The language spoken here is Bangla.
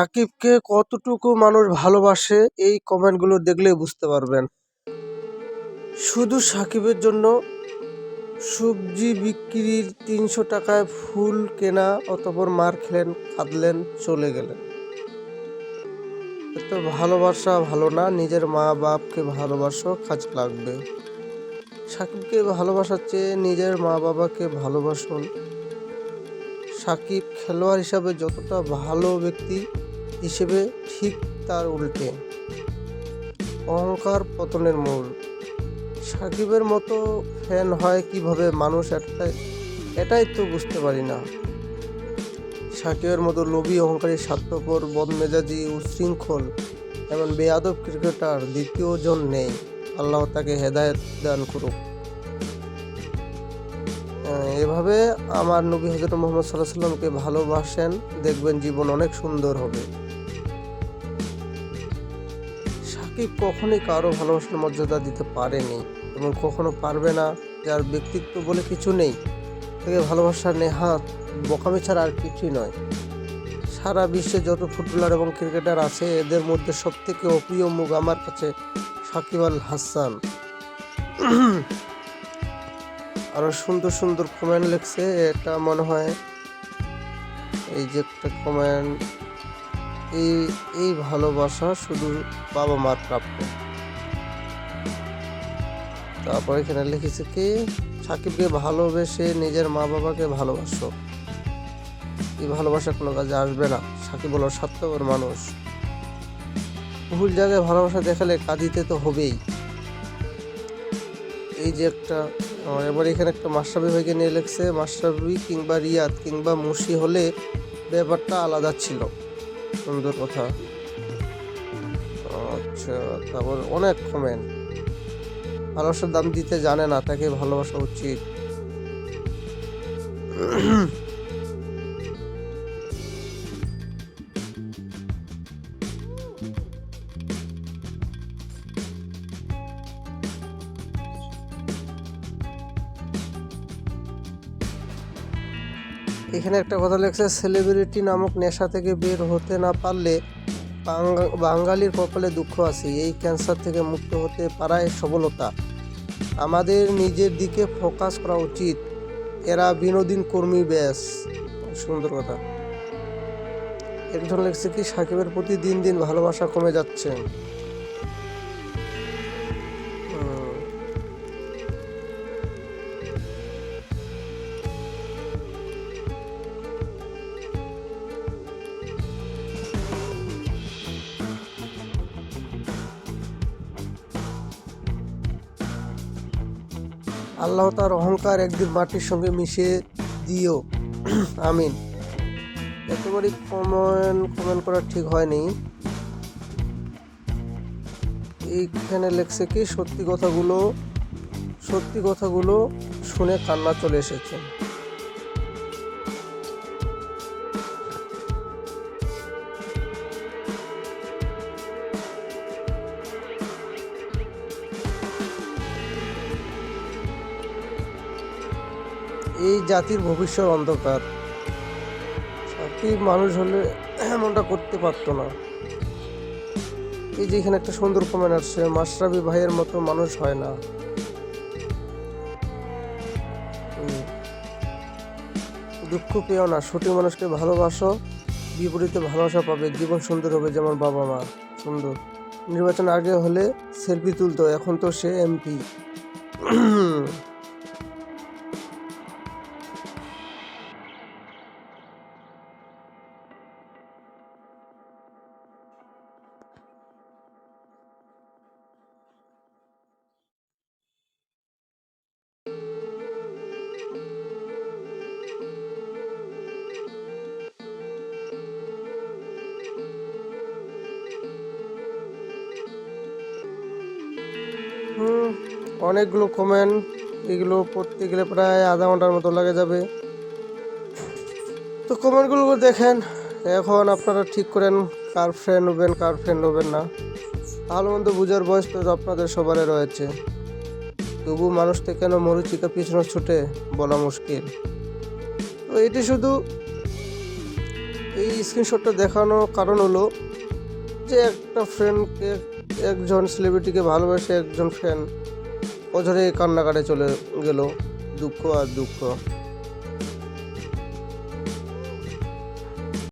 সাকিবকে কতটুকু মানুষ ভালোবাসে এই কমেন্টগুলো দেখলেই বুঝতে পারবেন। শুধু সাকিবের জন্য সবজি বিক্রির তিনশো টাকায় ফুল কেনা অতপর মার খেলেন, কাঁদলেন, চলে গেলেন। এত ভালোবাসা ভালো না, নিজের মা বাপকে ভালোবাসো কাজ লাগবে। সাকিবকে ভালোবাসার চেয়ে নিজের মা বাবাকে ভালোবাসুন। সাকিব খেলোয়াড় হিসাবে যতটা ভালো ব্যক্তি হিসেবে ঠিক তার উল্টে। অহংকার পতনের মূল। সাকিবের মতো ফ্যান হয় কীভাবে মানুষ একটাই এটাই তো বুঝতে পারি না। সাকিবের মতো লোভী, অহংকারী, স্বার্থপর, বদমেজাজি উশৃঙ্খল এমন বেয়াদব ক্রিকেটার দ্বিতীয় জন নেই। আল্লাহ তাকে হেদায়েত দান করুক। এভাবে আমার নবী হজরত মোহাম্মদ সাল্লাহ সাল্লামকে ভালোবাসেন, দেখবেন জীবন অনেক সুন্দর হবে। সাকিব কখনোই কারও ভালোবাসার মর্যাদা দিতে পারেনি এবং কখনো পারবে না, যার ব্যক্তিত্ব বলে কিছু নেই। তাকে ভালোবাসার নেহাত বোকামি ছাড়া আর কিছুই নয়। সারা বিশ্বে যত ফুটবলার এবং ক্রিকেটার আছে, এদের মধ্যে সব থেকে অপ্রিয় মুখ আমার কাছে সাকিব আল হাসান। আরও সুন্দর সুন্দর কমেন্ট লিখছে, এটা মনে হয় এই যে একটা কমেন্ট এই এই ভালোবাসা শুধু বাবা মার প্রাপ্য। তারপর এখানে লিখেছে কি? সাকিবকে ভালোবেসে নিজের মা বাবাকে ভালোবাসো। এই ভালোবাসা কোনো কাজে আসবে না। সাকিব হলো স্বার্থপর মানুষ। ভুল জায়গায় ভালোবাসা দেখালে কাঁদিতে তো হবেই। এই যে একটা এবার এখানে একটা মাস্টারবি ভাইকে নিয়ে লিখছে মাস্টারবি কিংবা রিয়াদ কিংবা মুশি হলে ব্যাপারটা আলাদা ছিল। সুন্দর কথা। আচ্ছা তারপর অনেক কমেন্ট ভালোবাসার দাম দিতে জানে না তাকে ভালোবাসা উচিত। এখানে একটা কথা লেখছে সেলিব্রিটি নামক নেশা থেকে বের হতে না পারলে বাঙালির কপালে দুঃখ আছে। এই ক্যান্সার থেকে মুক্ত হতে পারায় সবলতা আমাদের নিজের দিকে ফোকাস করা উচিত। এরা বিনোদিন কর্মী, ব্যাস। সুন্দর কথা। একজন লেখছে কি, সাকিবের প্রতি দিন দিন ভালোবাসা কমে যাচ্ছে। আল্লাহ তার অহংকার একদিন মাটির সঙ্গে মিশে দিও। আমিন। একেবারে কমেন্ট কমেন্ট করা ঠিক হয়নি। এইখানে লেখছে কি, সত্যি কথাগুলো সত্যি কথাগুলো শুনে কান্না চলে এসেছে। এই জাতির ভবিষ্যৎ অন্ধকার। সাকিব মানুষ হলে এমনটা করতে পারতো না। এই যে এখানে একটা সুন্দর কমেন্ট আসছে, মাশরাফি ভাইয়ের মতো মানুষ হয় না। দুঃখ পেও না, সঠিক মানুষকে ভালোবাসো, বিপরীতে ভালোবাসা পাবে, জীবন সুন্দর হবে যেমন বাবা মা, সুন্দর। নির্বাচন আগে হলে সেলফি তুলতো, এখন তো সে এমপি। হুম, অনেকগুলো কমেন্ট এগুলো পড়তে গেলে প্রায় আধা ঘণ্টার মতো লাগে যাবে। তো কমেন্টগুলো দেখেন এখন আপনারা ঠিক করেন কার ফ্রেন্ড হবেন কার ফ্রেন্ড হবেন না। ভালো মন্দ বুঝার বয়স তো আপনাদের সবারই রয়েছে। তবু মানুষটা কেন মরিচিকা পিছনে ছুটে বলা মুশকিল। তো এটি শুধু এই স্ক্রিনশটটা দেখানোর কারণ হলো যে একটা ফ্রেন্ডকে একজন সেলিব্রিটিকে ভালোবেসে একজন ফ্যান ওঝরে কান্নাকাটে চলে গেল দুঃখ আর দুঃখ।